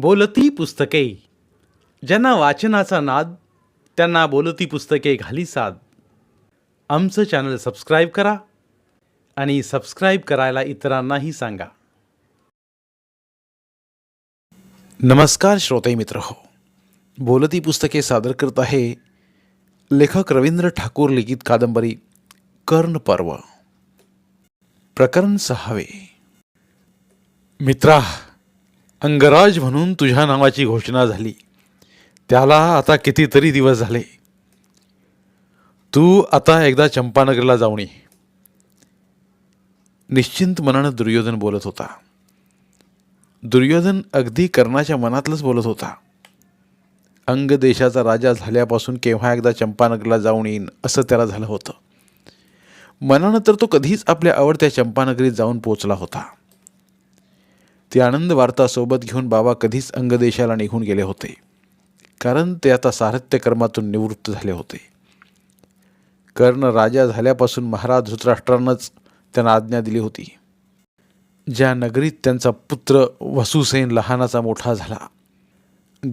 बोलती पुस्तके. ज्यांना वाचनाचा नाद त्यांना बोलती पुस्तके घाली साद. आमचं चॅनल सबस्क्राईब करा आणि सबस्क्राईब करायला इतरांनाही सांगा. नमस्कार श्रोते मित्र हो. बोलती पुस्तके सादर करत आहे लेखक रवींद्र ठाकूर लिखित कादंबरी कर्ण पर्व. प्रकरण सहावे. मित्रा अंगराज म्हणून तुझ्या नावाची घोषणा झाली. त्याला आता कितीतरी दिवस झाले. तू आता एकदा चंपानगरला जाऊन ये. निश्चिंत मनानं दुर्योधन बोलत होता. दुर्योधन अगदी कर्णाच्या मनातलंच बोलत होता. अंग देशाचा राजा झाल्यापासून केव्हा एकदा चंपानगरला जाऊन येईन असं त्याला झालं होतं. मनानं तर तो कधीच आपल्या आवडत्या चंपानगरीत जाऊन पोचला होता. ती आनंद वार्ता सोबत घेऊन बाबा कधीच अंगदेशाला निघून गेले होते. कारण ते आता सारथ्यकर्मातून निवृत्त झाले होते. कर्ण राजा झाल्यापासून महाराज धृतराष्ट्रानंच त्यांना आज्ञा दिली होती. ज्या नगरीत त्यांचा पुत्र वसुसेन लहानाचा मोठा झाला.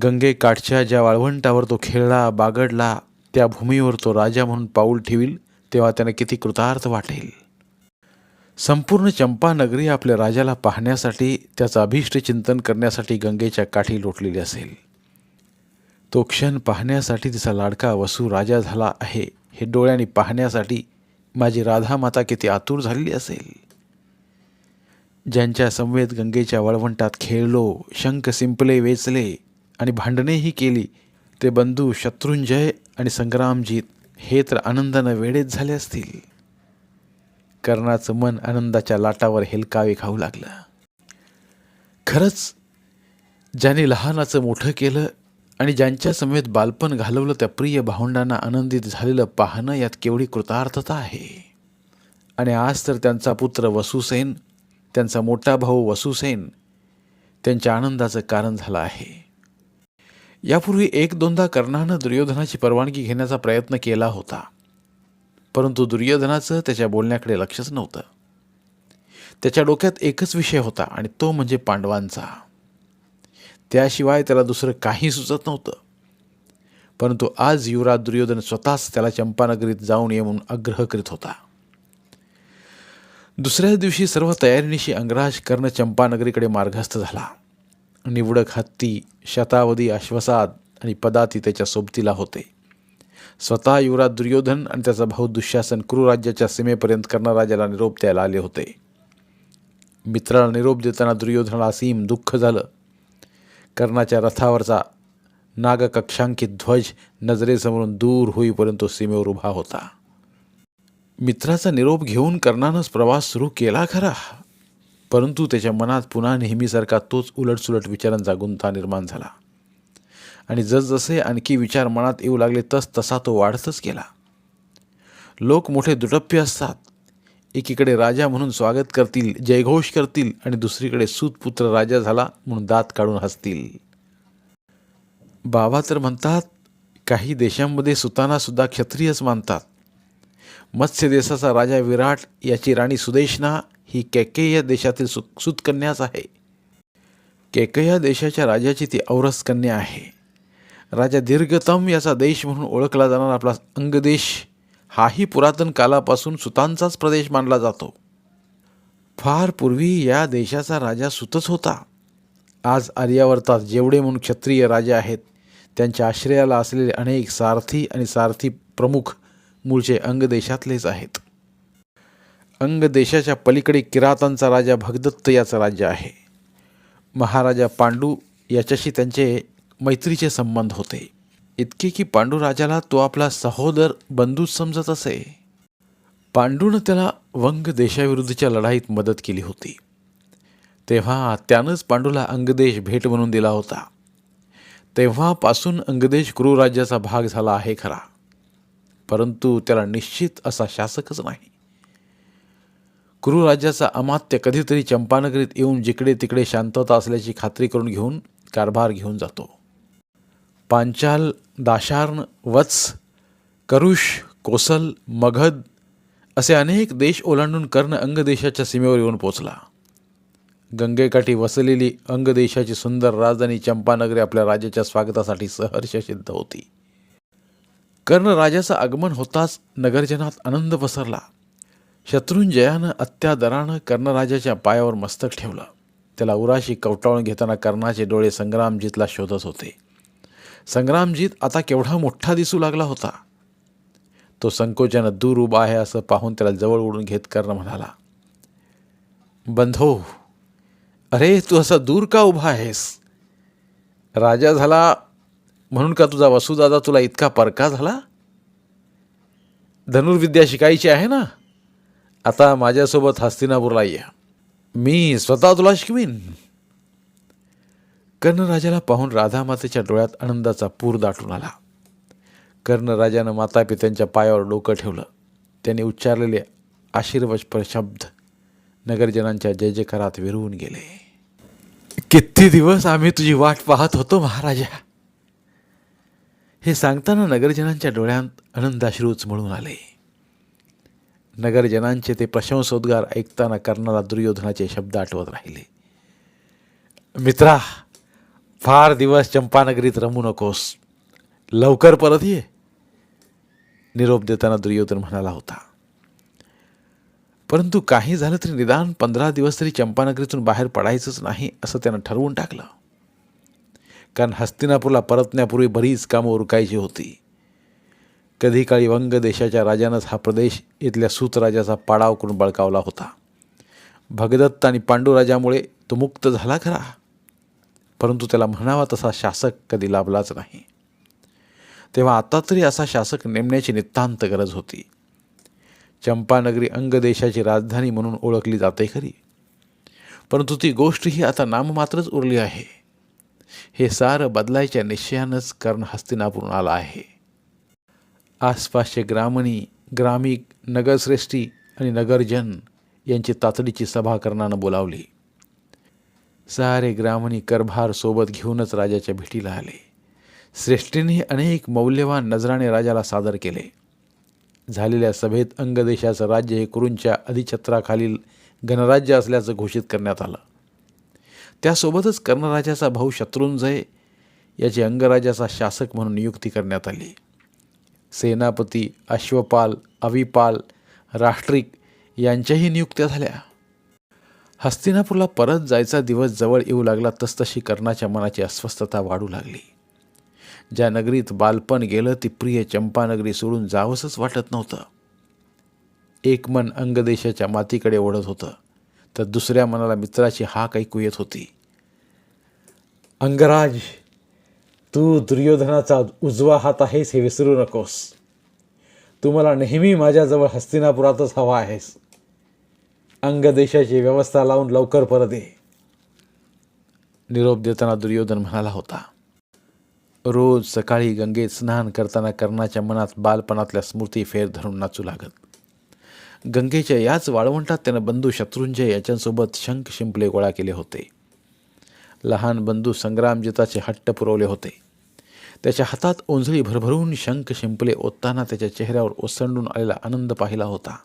गंगेकाठच्या ज्या वाळवंटावर तो खेळला बागडला त्या भूमीवर तो राजा म्हणून पाऊल ठेवील तेव्हा त्यानं किती कृतार्थ वाटेल. संपूर्ण चंपा नगरी आपल्या राजाला पाहण्यासाठी त्याचं अभिष्ट चिंतन करण्यासाठी गंगेच्या काठी लोटलेली असेल. तो क्षण पाहण्यासाठी तिचा लाडका वसू राजा झाला आहे हे डोळ्यांनी पाहण्यासाठी माझी राधा माता किती आतुर झालेली असेल. ज्यांच्या समवेत गंगेच्या वळवंटात खेळलो शंख सिंपले वेचले आणि भांडणेही केली ते बंधू शत्रुंजय आणि संग्रामजीत हे तर आनंदानं वेळेत झाले असतील. कर्णाचं मन आनंदाच्या लाटावर हेलकावे खाऊ लागलं. खरंच ज्याने लहानाचं मोठं केलं आणि ज्यांच्या समेत बालपण घालवलं त्या प्रिय भावंडांना आनंदित झालेलं पाहणं यात केवढी कृतार्थता आहे. आणि आज तर त्यांचा पुत्र वसुसेन त्यांचा मोठा भाऊ वसुसेन त्यांच्या आनंदाचं कारण झालं आहे. यापूर्वी एक दोनदा कर्णानं दुर्योधनाची परवानगी घेण्याचा प्रयत्न केला होता. परंतु दुर्योधनाचं त्याच्या बोलण्याकडे लक्षच नव्हतं. त्याच्या डोक्यात एकच विषय होता आणि तो म्हणजे पांडवांचा. त्याशिवाय त्याला दुसरं काही सुचत नव्हतं. परंतु आज युवराज दुर्योधन स्वतःच त्याला चंपानगरीत जाऊन ये म्हणून आग्रह करीत होता. दुसऱ्या दिवशी सर्व तयारीनिशी अंगराज कर्ण चंपानगरीकडे मार्गस्थ झाला. निवडक हत्ती शतावधी अश्वसाद आणि पदाती त्याच्या सोबतीला होते. स्वतः युवराज दुर्योधन आणि त्याचा भाऊ दुःशासन कुरुराज्याच्या सीमेपर्यंत कर्णराजाला निरोप द्यायला आले होते. मित्राला निरोप देताना दुर्योधनाला असीम दुःख झालं. कर्णाच्या रथावरचा नागकक्षांकित ध्वज नजरेसमोरून दूर होईपर्यंत तो सीमेवर उभा होता. मित्राचा निरोप घेऊन कर्णानंच प्रवास सुरू केला खरा. परंतु त्याच्या मनात पुन्हा नेहमीसारखा तोच उलटसुलट विचारांचा गुंता निर्माण झाला. आणि जसजसे आणखी विचार मनात येऊ लागले तस तसा तो वाढतच गेला. लोक मोठे दुटप्पे असतात. एकीकडे राजा म्हणून स्वागत करतील जयघोष करतील आणि दुसरीकडे सूतपुत्र राजा झाला म्हणून दात काढून हसतील. बाबा तर म्हणतात काही देशांमध्ये सुतानासुद्धा क्षत्रियच मानतात. मत्स्य देशाचा राजा विराट याची राणी सुदेशना ही केकेय देशातील सु सुतकन्याच आहे. कैकेय देशाच्या राजाची ती औरस कन्या आहे. राजा दीर्घतम याचा देश म्हणून ओळखला जाणारा आपला अंगदेश हाही पुरातन कालापासून सुतांचाच प्रदेश मानला जातो. फार पूर्वी या देशाचा राजा सुतच होता. आज आर्यावर्तात जेवढे म्हणून क्षत्रिय राजा आहेत त्यांच्या आश्रयाला असलेले अनेक सारथी आणि सारथी प्रमुख मूळचे अंग देशातलेच आहेत. अंग देशाच्या पलीकडे किरातांचा राजा भगदत्त याचं राज्य आहे. महाराजा पांडू याच्याशी त्यांचे मैत्रीचे संबंध होते. इतके की पांडूराजाला तो आपला सहोदर बंधूच समजत असे. पांडूनं त्याला वंग देशाविरुद्धच्या लढाईत मदत केली होती. तेव्हा त्यानंच पांडूला अंगदेश भेट म्हणून दिला होता. तेव्हापासून अंगदेश कुरुराज्याचा भाग झाला आहे खरा. परंतु त्याला निश्चित असा शासकच नाही. कुरुराज्याचा अमात्य कधीतरी चंपानगरीत येऊन जिकडे तिकडे शांतता असल्याची खात्री करून घेऊन कारभार घेऊन जातो. पांचाल दाशार्ण वत्स करुष कोसल मगध असे अनेक देश ओलांडून कर्ण अंगदेशाच्या सीमेवर येऊन पोचला गंगेकाठी वसलेली अंगदेशाची सुंदर राजधानी चंपानगरी आपल्या राजाच्या स्वागतासाठी सहर्ष सिद्ध होती. कर्ण राजाचं आगमन होताच नगरजनात आनंद पसरला. शत्रुंजयानं अत्यादरानं कर्णराजाच्या पायावर मस्तक ठेवलं. त्याला उराशी कवटाळून घेताना कर्णाचे डोळे संग्रामजीतला शोधत होते. संग्रामजीत आता केवढा मोठा दिसू लागला होता. तो संकोचानं दूर उभा आहे असं पाहून त्याला जवळ ओढून घेत कर्ण म्हणाला बंधो अरे तू असा दूर का उभा आहेस? राजा झाला म्हणून का तुझा वसुदादा तुला इतका परका झाला? धनुर्विद्या शिकायची आहे ना? आता माझ्यासोबत हस्तिनापूरला ये. मी स्वतः तुला शिकवीन. कर्णराजाला पाहून राधामातेच्या डोळ्यात आनंदाचा पूर दाटून आला. कर्णराजानं मातापित्यांच्या पायावर डोकं ठेवलं. त्याने उच्चारलेले आशीर्वचपर शब्द नगरजनांच्या जय जयकारात विरवून गेले. किती दिवस आम्ही तुझी वाट पाहत होतो महाराजा. हे सांगताना नगरजनांच्या डोळ्यात आनंदाश्रूच म्हणून आले. नगरजनांचे ते प्रशंसोद्गार ऐकताना कर्णाला दुर्योधनाचे शब्द आठवत राहिले. मित्रा फार दिवस चंपानगरीत रमू नकोस. लवकर परत ये. निरोप देताना दुर्योधन म्हणाला होता. परंतु काही झालं तरी निदान पंधरा दिवस तरी चंपानगरीतून बाहेर पडायचंच नाही असं त्यानं ठरवून टाकलं. कारण हस्तिनापूरला परतण्यापूर्वी बरीच कामं उरकायची होती. कधी काळी वंग देशाच्या राजानंच हा प्रदेश इथल्या सूतराजाचा पाडाव करून बळकावला होता. भगदत्त आणि पांडुराजामुळे तो मुक्त झाला खरा. परंतु त्याला म्हणावा तसा शासक कधी लाभलाच नाही. तेव्हा आता तरी असा शासक नेमण्याची नितांत गरज होती. चंपानगरी अंग देशाची राजधानी म्हणून ओळखली जाते खरी. परंतु ती गोष्ट ही आता नाममात्रच उरली आहे. हे सारं बदलायच्या निश्चयानंच कर्ण हस्तिनापूरून आला आहे. आसपासचे ग्रामणी ग्रामिक नगरश्रेष्ठी आणि नगरजन यांची तातडीची सभा कर्णानं बोलावली. सारे ग्रामणी करभार सोबत घेऊनच राजाच्या भेटीला आले. श्रेष्ठींनी अनेक मौल्यवान नजराने राजाला सादर केले. झालेल्या सभेत अंगदेशाचं राज्य हे कुरूंच्या अधिछत्राखालील गणराज्य असल्याचं घोषित करण्यात आलं. त्यासोबतच कर्णराजाचा भाऊ शत्रुंजय याची अंगराजाचा शासक म्हणून नियुक्ती करण्यात आली. सेनापती अश्वपाल अविपाल राष्ट्रिक यांच्याही नियुक्त्या झाल्या. हस्तिनापूरला परत जायचा दिवस जवळ येऊ लागला तसतशी कर्णाच्या मनाची अस्वस्थता वाढू लागली. ज्या नगरीत बालपण गेलं ती प्रिय चंपानगरी सोडून जावंसंच वाटत नव्हतं. एक मन अंगदेशाच्या मातीकडे ओढत होतं तर दुसऱ्या मनाला मित्राची हाक ऐकू येत होती. अंगराज तू दुर्योधनाचा उजवा हात आहेस हे विसरू नकोस. तू मला नेहमी माझ्याजवळ हस्तिनापुरातच हवा आहेस. अंगदेशाची व्यवस्था लावून लवकर परत ये. निरोप देताना दुर्योधन म्हणाला होता रोज सकाळी गंगेत स्नान करताना कर्णाच्या मनात बालपणातल्या स्मृती फेर धरून नाचू लागत. गंगेच्या याच वाळवंटात त्यानं बंधू शत्रुंजय याच्यासोबत शंख शिंपले गोळा केले होते. लहान बंधू संग्रामजिताचे हट्ट पुरवले होते. त्याच्या हातात ओंजळी भरभरून शंख शिंपले ओतताना त्याच्या चेहऱ्यावर ओसंडून आलेला आनंद पाहिला होता.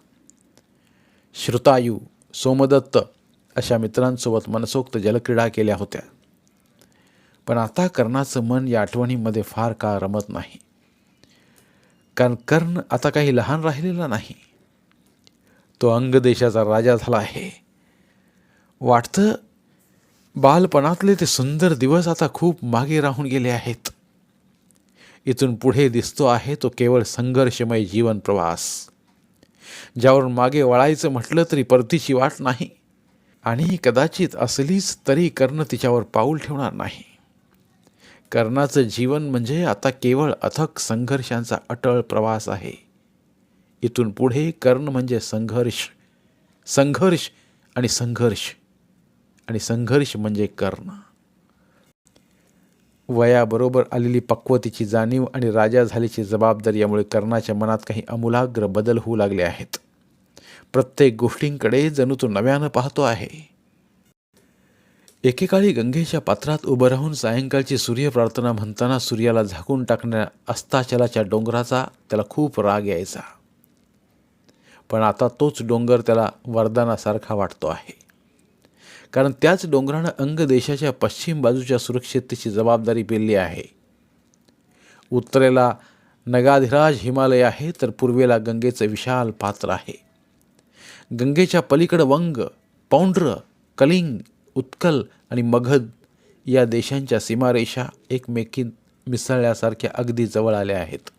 श्रुतायू सोमदत्त अशा मित्रांसोबत मनसोक्त जलक्रीडा केल्या होत्या. पण आता कर्णाचं मन या आठवणीमध्ये फार काळ रमत नाही. कारण कर्ण आता काही लहान राहिलेला नाही. तो अंगदेशाचा राजा झाला आहे. वाटतं बालपणातले ते सुंदर दिवस आता खूप मागे राहून गेले आहेत. इथून पुढे दिसतो आहे तो केवळ संघर्षमय जीवन प्रवास ज्यावर मागे वळायचं म्हटलं तरी परतीची वाट नाही. आणि कदाचित असलीच तरी कर्ण तिच्यावर पाऊल ठेवणार नाही. कर्णाचं जीवन म्हणजे आता केवळ अथक संघर्षांचा अटळ प्रवास आहे. इथून पुढे कर्ण म्हणजे संघर्ष संघर्ष आणि संघर्ष आणि संघर्ष म्हणजे कर्ण. वयाबरोबर आलेली पक्वतेची जाणीव आणि राजा झाल्याची जबाबदारी यामुळे कर्णाच्या मनात काही अमूलाग्र बदल होऊ लागले आहेत. प्रत्येक गोष्टींकडे जणू तो नव्यानं पाहतो आहे. एकेकाळी गंगेच्या पात्रात उभं राहून सायंकाळची सूर्यप्रार्थना म्हणताना सूर्याला झाकून टाकण्या अस्ताचलाच्या डोंगराचा त्याला खूप राग यायचा. पण आता तोच डोंगर त्याला वरदानासारखा वाटतो आहे. कारण त्याच डोंगरानं अंग देशाच्या पश्चिम बाजूच्या सुरक्षिततेची जबाबदारी पेलली आहे. उत्तरेला नगाधिराज हिमालय आहे तर पूर्वेला गंगेचं विशाल पात्र आहे. गंगेच्या पलीकडं वंग पौंड्र कलिंग उत्कल आणि मगध या देशांच्या सीमारेषा एकमेकी मिसळल्यासारख्या अगदी जवळ आल्या आहेत.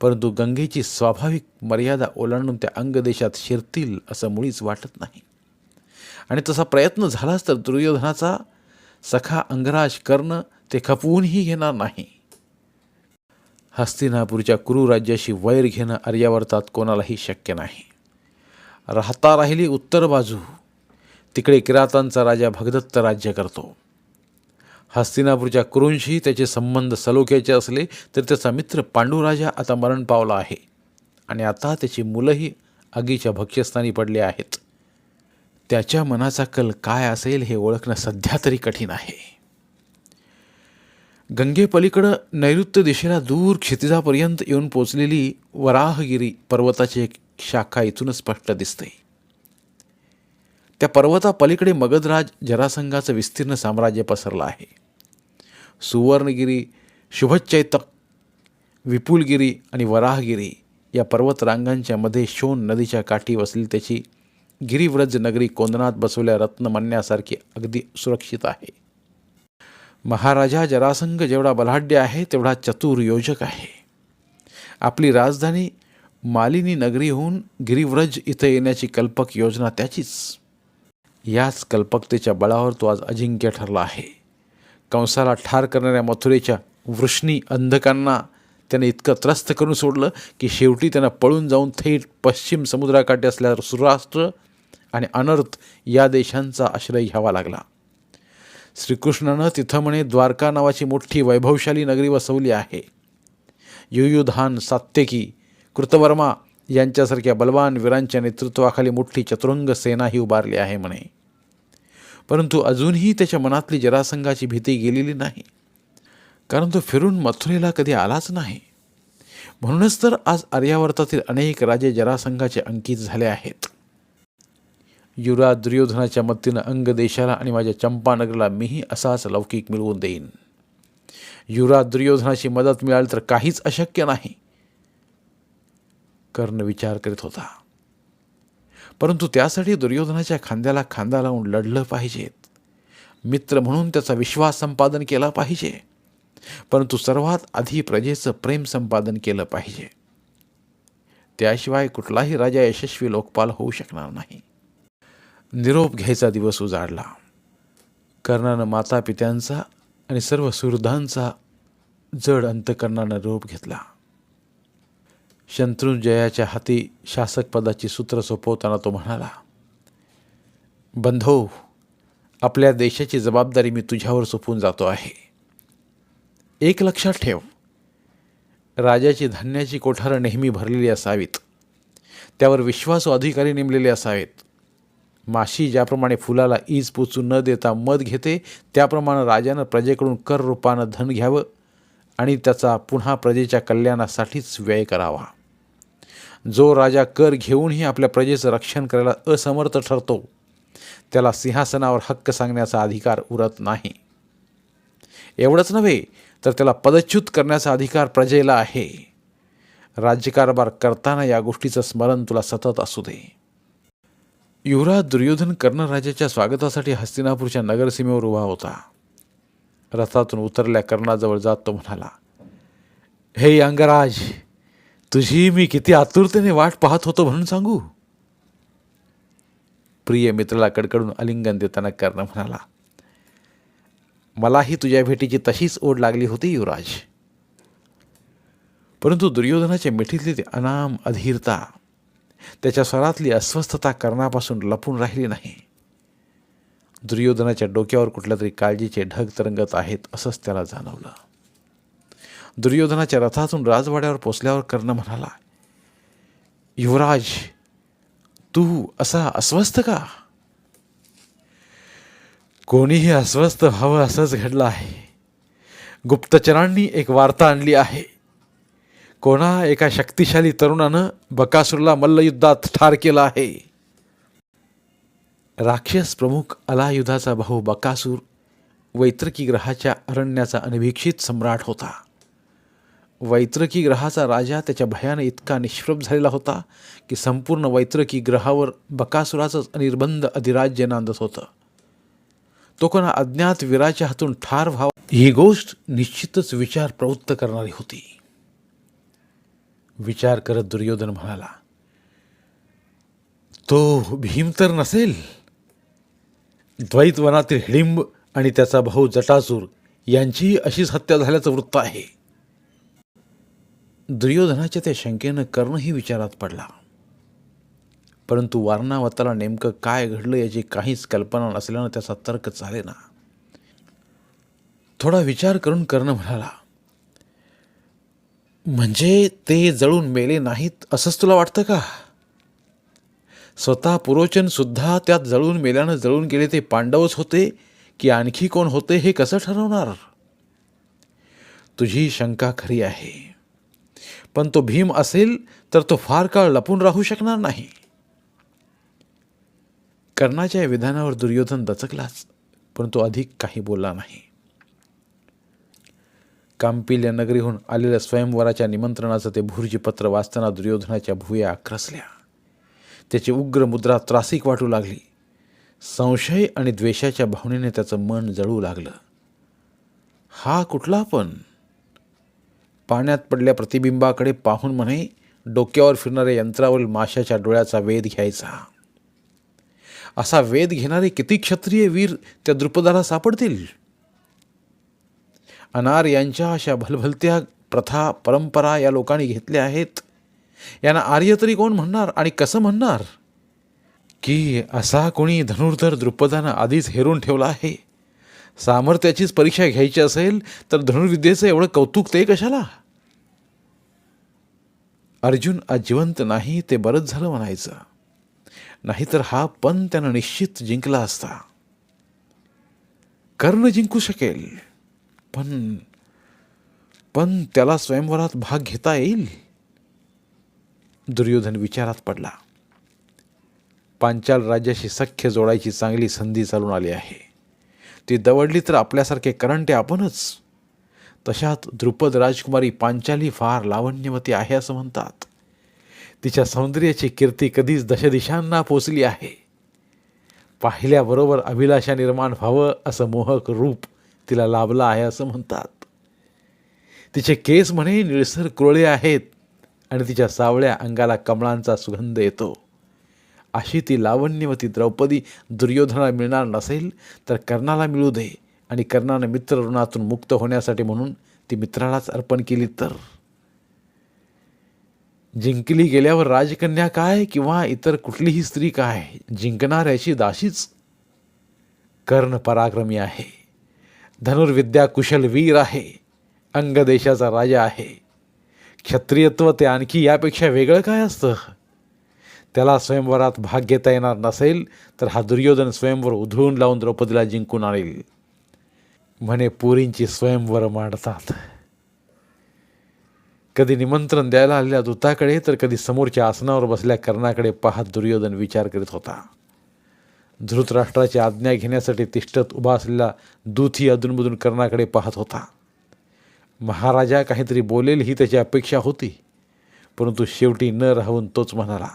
परंतु गंगेची स्वाभाविक मर्यादा ओलांडून त्या अंगदेशात शिरतील असं मुळीच वाटत नाही. आणि तसा प्रयत्न झालाच तर दुर्योधनाचा सखा अंगराज कर्ण ते खपवूनही घेणार नाही. हस्तिनापूरच्या कुरुराज्याशी वैर घेणं आर्यावर्तात कोणालाही शक्य नाही. राहता राहिली उत्तर बाजू. तिकडे किरातांचा राजा भगदत्त राज्य करतो. हस्तिनापूरच्या कुरूंशी त्याचे संबंध सलोख्याचे असले तर त्याचा मित्र पांडुराजा आता मरण पावला आहे. आणि आता त्याची मुलंही आगीच्या भक्ष्यस्थानी पडली आहेत. त्याच्या मनाचा कल काय असेल हे ओळखणं सध्या तरी कठीण आहे. गंगेपलीकडं नैऋत्य दिशेला दूर क्षितिजापर्यंत येऊन पोचलेली वराहगिरी पर्वताची एक शाखा इथूनच स्पष्ट दिसते. त्या पर्वतापलीकडे मगधराज जरासंघाचं विस्तीर्ण साम्राज्य पसरलं आहे. सुवर्णगिरी शुभचैतक विपुलगिरी आणि वराहगिरी या पर्वतरांगांच्या मध्ये शोन नदीच्या काठी वसली त्याची गिरिव्रज नगरी कोंदणात बसवल्या रत्न म्हणण्यासारखी अगदी सुरक्षित आहे. महाराजा जरासंघ जेवढा बलाढ्य आहे तेवढा चतुर योजक आहे. आपली राजधानी मालिनी नगरीहून गिरिव्रज इथं येण्याची कल्पक योजना त्याचीच. याच कल्पकतेच्या बळावर तो आज अजिंक्य ठरला आहे. कंसाला ठार करणाऱ्या मथुरेच्या वृष्णी अंधकांना त्याने इतकं त्रस्त करून सोडलं की शेवटी त्यांना पळून जाऊन थेट पश्चिम समुद्राकाठी असल्या सुराष्ट्र आणि अनर्थ या देशांचा आश्रय घ्यावा लागला. श्रीकृष्णानं तिथं म्हणे द्वारका नावाची मोठी वैभवशाली नगरी वसवली आहे. युयुधान सात्यकी कृतवर्मा यांच्यासारख्या बलवान वीरांच्या नेतृत्वाखाली मोठी चतुरंग सेनाही उभारली आहे म्हणे. परंतु अजूनही त्याच्या मनातली जरासंघाची भीती गेलेली नाही. कारण तो फिरून मथुरेला कधी आलाच नाही. म्हणूनच तर आज आर्यावर्तातील अनेक राजे जरासंघाचे अंकित झाले आहेत. युवराज दुर्योधनाच्या मदतीनं अंग देशाला आणि माझ्या चंपानगरला मीही असाच लौकिक मिळवून देईन. युवराज दुर्योधनाची मदत मिळाली तर काहीच अशक्य नाही कर्ण विचार करीत होता. परंतु त्यासाठी दुर्योधनाच्या खांद्याला खांदा लावून लढलं पाहिजेत मित्र म्हणून त्याचा विश्वास संपादन केला पाहिजे. परंतु सर्वात आधी प्रजेचं प्रेम संपादन केलं पाहिजे. त्याशिवाय कुठलाही राजा यशस्वी लोकपाल होऊ शकणार नाही. निरोप घ्यायचा दिवस उजाडला. कर्णानं माता पित्यांचा आणि सर्व सुहृदांचा जड अंतकरणानं निरोप घेतला. शत्रुंजयाच्या हाती शासकपदाची सूत्र सोपवताना तो म्हणाला बंधो आपल्या देशाची जबाबदारी मी तुझ्यावर सोपवून जातो आहे. एक लक्षात ठेव राजाची धान्याची कोठारं नेहमी भरलेली असावीत. त्यावर विश्वासू अधिकारी नेमलेले असावेत. माशी ज्याप्रमाणे फुलाला ईज पोचू न देता मध घेते त्याप्रमाणे राजानं प्रजेकडून कर रूपानं धन घ्यावं आणि त्याचा पुन्हा प्रजेच्या कल्याणासाठीच व्यय करावा. जो राजा कर घेऊनही आपल्या प्रजेचं रक्षण करायला असमर्थ ठरतो त्याला सिंहासनावर हक्क सांगण्याचा अधिकार उरत नाही. एवढंच नव्हे तर त्याला पदच्युत करण्याचा अधिकार प्रजेला आहे. राज्यकारभार करताना या गोष्टीचं स्मरण तुला सतत असू दे. युवराज दुर्योधन कर्णराजाच्या स्वागतासाठी हस्तिनापूरच्या नगरसीमेवर उभा होता. रथातून उतरल्या कर्णाजवळ जात तो म्हणाला हे अंगराज तुझी मी किती आतुरतेने वाट पाहत होतो म्हणून सांगू. प्रिय मित्राला कडकडून आलिंगन देताना कर्ण म्हणाला मलाही तुझ्या भेटीची तशीच ओढ लागली होती युवराज. परंतु दुर्योधनाच्या मिठीतली ती अनाम अधीरता त्याच्या स्वरातली अस्वस्थता कर्णापासून लपून राहिली नाही. दुर्योधनाच्या डोक्यावर कुठल्या तरी काळजीचे ढग तरंगत आहेत असंच त्याला जाणवलं. दुर्योधनाच्या रथातून राजवाड्यावर पोचल्यावर कर्ण म्हणाला युवराज तू असा अस्वस्थ का? कोणीही अस्वस्थ व्हावं असंच घडलं आहे. गुप्तचरांनी एक वार्ता आणली आहे. कोणा एका शक्तिशाली तरुणानं बकासूरला मल्लयुद्धात ठार केलं आहे. राक्षस प्रमुख अलायुधाचा भाऊ बकासूर वैत्रकी ग्रहाच्या अरण्याचा अनभिक्षित सम्राट होता. वैत्रकी ग्रहाचा राजा त्याच्या भयाने इतका निष्प्रभ झालेला होता की संपूर्ण वैत्रकी ग्रहावर बकासुराचंच अनिर्बंध अधिराज्य नांदत होतं. तो कोणा अज्ञात वीराच्या हातून ठार व्हावा ही गोष्ट निश्चितच विचार प्रवृत्त करणारी होती. विचार करत दुर्योधन म्हणाला तो भीम तर नसेल. द्वैतवनातील हिडिंब आणि त्याचा भाऊ जटासूर यांचीही अशीच हत्या झाल्याचं वृत्त आहे. दुर्योधनाच्या त्या शंकेनं कर्णही विचारात पडला. परंतु वारणावताला नेमकं काय घडलं याची काहीच कल्पना नसल्यानं त्याचा तर्क चालेना. थोडा विचार करून कर्ण म्हणाला म्हणजे ते जळून मेले नाहीत असंच तुला वाटतं का? स्वतः पुरोचनसुद्धा त्यात जळून मेल्यानं जळून गेले ते पांडवच होते की आणखी कोण होते हे कसं ठरवणार? तुझी शंका खरी आहे. पण तो भीम असेल तर तो फार काळ लपून राहू शकणार नाही. कर्णाच्या या विधानावर दुर्योधन दचकलाच परंतु अधिक काही बोलला नाही. कांपिल्य नगरीहून आलेल्या स्वयंवराच्या निमंत्रणाचं ते भुर्जी पत्र वाचताना दुर्योधनाच्या भुया आक्रसल्या त्याची उग्र मुद्रा त्रासिक वाटू लागली. संशय आणि द्वेषाच्या भावनेने त्याचं मन जळू लागलं. हा कुठला पण? पाण्यात पडल्या प्रतिबिंबाकडे पाहून म्हणे डोक्यावर फिरणाऱ्या यंत्रावर माशाच्या डोळ्याचा वेध घ्यायचा. असा वेध घेणारे किती क्षत्रिय वीर त्या द्रुपदाला सापडतील? अनार यांच्या अशा भलभलत्या प्रथा परंपरा या लोकांनी घेतल्या आहेत. यांना आर्य तरी कोण म्हणणार आणि कसं म्हणणार? की असा कोणी धनुर्धर द्रुपदानं आधीच हेरून ठेवला आहे? सामर्थ्याचीच परीक्षा घ्यायची असेल तर धनुर्विद्येचं एवढं कौतुक ते कशाला? अर्जुन जिवंत नाही ते बरंच झालं म्हणायचं. नाहीतर हा पण त्यानं निश्चित जिंकला असता. कर्ण जिंकू शकेल. पण पण त्याला स्वयंवरात भाग घेता येईल? दुर्योधन विचारात पडला. पांचाल राज्याशी सख्य जोडायची चांगली संधी चालून आली आहे. ती दवडली तर आपल्यासारखे करंटे आपणच. तशात द्रुपद राजकुमारी पांचाली फार लावण्यवती आहे असं म्हणतात. तिच्या सौंदर्याची कीर्ती कधीच दशदिशांना पोचली आहे. पाहिल्याबरोबर अभिलाषा निर्माण व्हावं असं मोहक रूप तिला लाभला आहे असं म्हणतात. तिचे केस म्हणे निळसर कुरळे आहेत आणि तिच्या सावळ्या अंगाला कमळांचा सुगंध येतो. अशी ती लावण्यवती द्रौपदी दुर्योधनाला मिळणार नसेल तर कर्णाला मिळू दे आणि कर्णानं मित्र ऋणातून मुक्त होण्यासाठी म्हणून ती मित्रालाच अर्पण केली तर. जिंकली गेल्यावर राजकन्या काय किंवा इतर कुठलीही स्त्री काय जिंकणाऱ्याची दाशीच कर्ण पराक्रमी आहे. धनुर्विद्या कुशल वीर आहे अंगदेशाचा राजा आहे. क्षत्रियत्व ते आणखी यापेक्षा वेगळं काय असतं? त्याला स्वयंवरात भाग घेता येणार नसेल तर हा दुर्योधन स्वयंवर उधळून लावून द्रौपदीला जिंकून आणेल. म्हणे पुरींची स्वयंवर मांडतात. कधी निमंत्रण द्यायला आलेल्या दूताकडे तर कधी समोरच्या आसनावर बसल्या कर्णाकडे पाहत दुर्योधन विचार करीत होता. धृतराष्ट्राची आज्ञा घेण्यासाठी तिष्ठत उभा असलेला दूतही अधूनमधून कर्णाकडे पाहत होता. महाराजा काहीतरी बोलेल ही त्याची अपेक्षा होती परंतु शेवटी न राहून तोच म्हणाला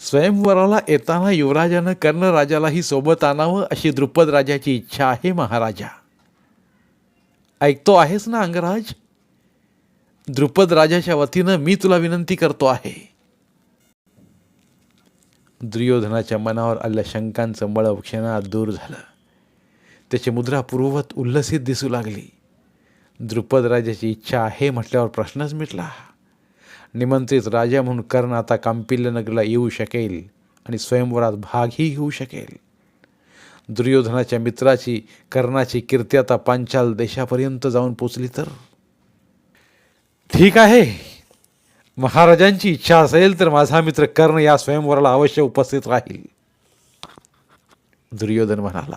स्वयंवराला येताना युवराजानं कर्णराजालाही सोबत आणावं अशी द्रुपद राजाची इच्छा आहे महाराजा. ऐकतो आहेस ना अंगराज? द्रुपद राजाच्या वतीनं मी तुला विनंती करतो आहे. दुर्योधनाच्या मनावर आलेल्या शंकांचं मळव क्षणात दूर झालं. त्याची मुद्रा पूर्ववत उल्लसित दिसू लागली. द्रुपद राजाची इच्छा आहे म्हटल्यावर प्रश्नच मिटला. निमंत्रित राजा म्हणून कर्ण आता कांपिल्यनगरला येऊ शकेल आणि स्वयंवरात भागही घेऊ शकेल. दुर्योधनाच्या मित्राची कर्णाची कीर्ती आता पांचाल देशापर्यंत जाऊन पोचली तर? ठीक आहे. महाराजांची इच्छा असेल तर माझा मित्र कर्ण या स्वयंवराला अवश्य उपस्थित राहील. दुर्योधन म्हणाला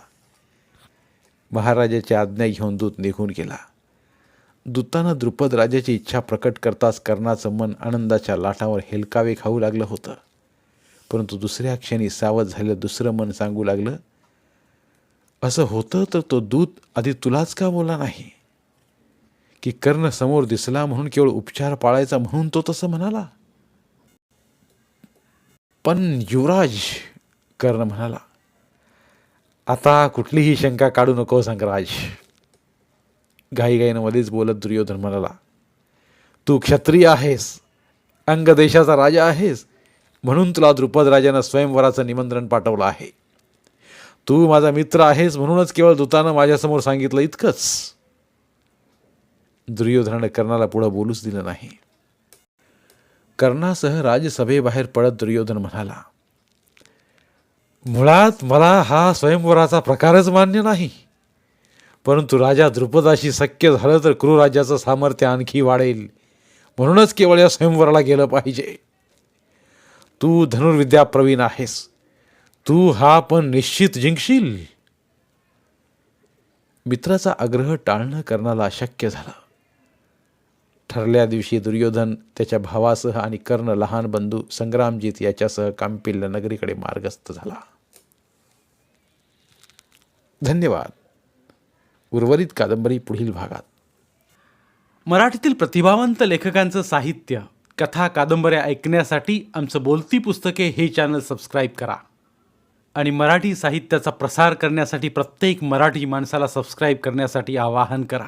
महाराजाची आज्ञा घेऊन दूत निघून गेला. दूतानं द्रुपद राजाची इच्छा प्रकट करताच कर्णाचं मन आनंदाच्या लाटावर हेलकावे खाऊ लागलं होतं. परंतु दुसऱ्या क्षणी सावध झालेलं दुसरं मन सांगू लागलं असं होतं तर तो दूत आधी तुलाच का बोला नाही? की कर्ण समोर दिसला म्हणून केवळ उपचार पाळायचा म्हणून तो तसं म्हणाला. पण युवराज कर्ण म्हणाला आता कुठलीही शंका काढू नको संगराज. घाईघाईनं मध्येच बोलत दुर्योधन म्हणाला तू क्षत्रिय आहेस अंग देशाचा राजा आहेस म्हणून तुला द्रुपद राजानं स्वयंवराचं निमंत्रण पाठवलं आहे. तू माझा मित्र आहेस म्हणूनच केवळ दूतानं माझ्यासमोर सांगितलं इतकंच. दुर्योधनाने कर्णाला पुढं बोलूच दिलं नाही. कर्णासह राजसभेबाहेर पडत दुर्योधन म्हणाला मुळात मला हा स्वयंवराचा प्रकारच मान्य नाही. परंतु राजा द्रुपदाशी शक्य झालं तर क्रूराज्याचं सामर्थ्य आणखी वाढेल. म्हणूनच केवळ या स्वयंवराला गेलं पाहिजे. तू धनुर्विद्या प्रवीण आहेस. तू हा पण निश्चित जिंकशील. मित्राचा आग्रह टाळणं करण्याला अशक्य झालं. ठरल्या दिवशी दुर्योधन त्याच्या भावासह आणि कर्ण लहान बंधू संग्रामजीत याच्यासह कांपिल्य नगरीकडे मार्गस्थ झाला. धन्यवाद. उर्वरित कादंबरी पुढील भागात. मराठीतील प्रतिभावंत लेखकांचं साहित्य कथा कादंबऱ्या ऐकण्यासाठी आमचं बोलती पुस्तके हे चॅनल सबस्क्राईब करा. आणि मराठी साहित्याचा प्रसार करण्यासाठी प्रत्येक मराठी माणसाला सबस्क्राईब करण्यासाठी आवाहन करा.